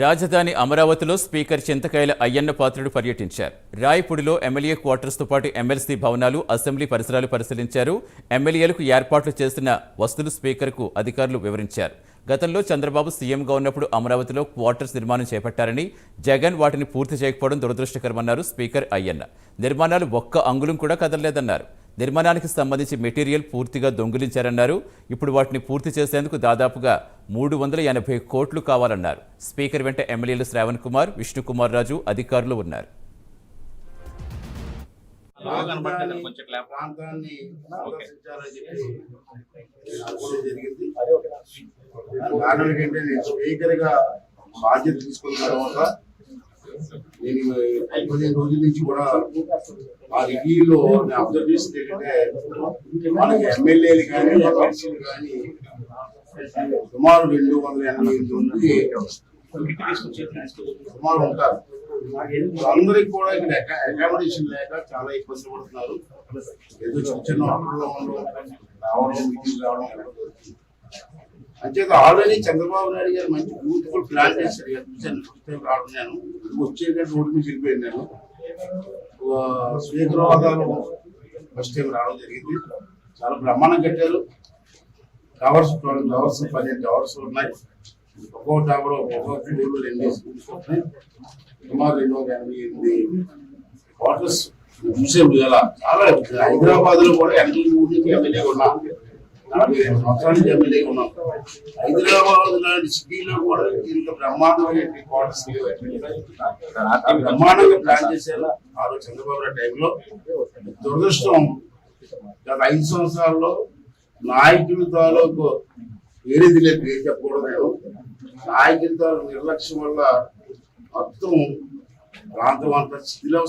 రాజధాని అమరావతిలో స్పీకర్ చింతకాయల అయ్యన్న పాత్రుడు పర్యటించారు. రాయపూడిలో ఎమ్మెల్యే క్వార్టర్స్తో పాటు ఎమ్మెల్సీ భవనాలు అసెంబ్లీ పరిసరాలు పరిశీలించారు. ఎమ్మెల్యేలకు ఏర్పాట్లు చేసిన వస్తువులు స్పీకర్కు అధికారులు వివరించారు. గతంలో చంద్రబాబు సీఎంగా ఉన్నప్పుడు అమరావతిలో క్వార్టర్స్ నిర్మాణం చేపట్టారని జగన్ వాటిని పూర్తి చేయకపోవడం దురదృష్టకరమన్నారు స్పీకర్ అయ్యన్న. నిర్మాణాలు ఒక్క అంగుళం కూడా కదలలేదన్నారు. నిర్మాణానికి సంబంధించి మెటీరియల్ పూర్తిగా దొంగిలించారన్నారు. ఇప్పుడు వాటిని పూర్తి చేసేందుకు దాదాపుగా మూడు వందల ఎనభై కోట్లు కావాలన్నారు. స్పీకర్ వెంట ఎమ్మెల్యేలు శ్రావణ్ కుమార్ విష్ణుకుమార్ రాజు అధికారులు ఉన్నారు. బాధ్యత తీసుకున్న తర్వాత నేను పదిహేను రోజుల నుంచి కూడా ఆ రివ్యూలో అబ్జర్వ్ చేసింది ఏంటంటే మనకి ఎమ్మెల్యేలు కానీ ఎమ్మెల్సీలు కానీ సుమారు రెండు వందల ఎనభై ఎనిమిది మంది సుమారు ఉంటారు. అందరికి కూడా ఇక్కడ అకామిడేషన్ లేక చాలా ఇబ్బంది పడుతున్నారు. ఏదో చిన్న చిన్న హోటల్లో ఉండడం రావడం రావడం ఇలా అంచేత ఆల్రెడీ చంద్రబాబు నాయుడు గారు మంచి బ్యూటిఫుల్ ప్లాన్ చేశారు. చూశాను ఫస్ట్ టైం రావడం నేను. వచ్చేది రోడ్డు మీద వెళ్ళిపోయాను నేను. స్వీకరవాదాలు ఫస్ట్ టైం రావడం జరిగింది. చాలా బ్రహ్మాండం కట్టారు. టవర్స్ ట్వెల్వ్ టవర్స్ పదిహేను టవర్స్ ఉన్నాయి. ఒక్కో టవర్ ఒక్కో ఫ్లోర్ రెండు స్కూల్స్ ఉన్నాయి. సుమారు రెండు వందల ఎనభై ఎనిమిది క్వార్టర్స్ చూసే ఎలా చాలా హైదరాబాద్లో కూడా ఎనభై మూడు ఎమ్మెల్యే ఉన్నా. నలభై ఎమ్మెల్యే ఉన్నాం. హైదరాబాద్ లాంటి సిటీలో కూడా ఇంత బ్రహ్మాండమైన క్వార్టర్స్ లేవు బ్రహ్మాండంగా ప్లాన్ చేశారు ఆ రోజు చంద్రబాబు నాయుడు టైంలో దురదృష్టం. గత ఐదు సంవత్సరాల్లో నాయకుల తాలూకు ఏది లేదు ఏం చెప్పకూడదు నేను నాయకుల తాలూకు నిర్లక్ష్యం వల్ల మొత్తం ప్రాంతం అంతా శిథిలం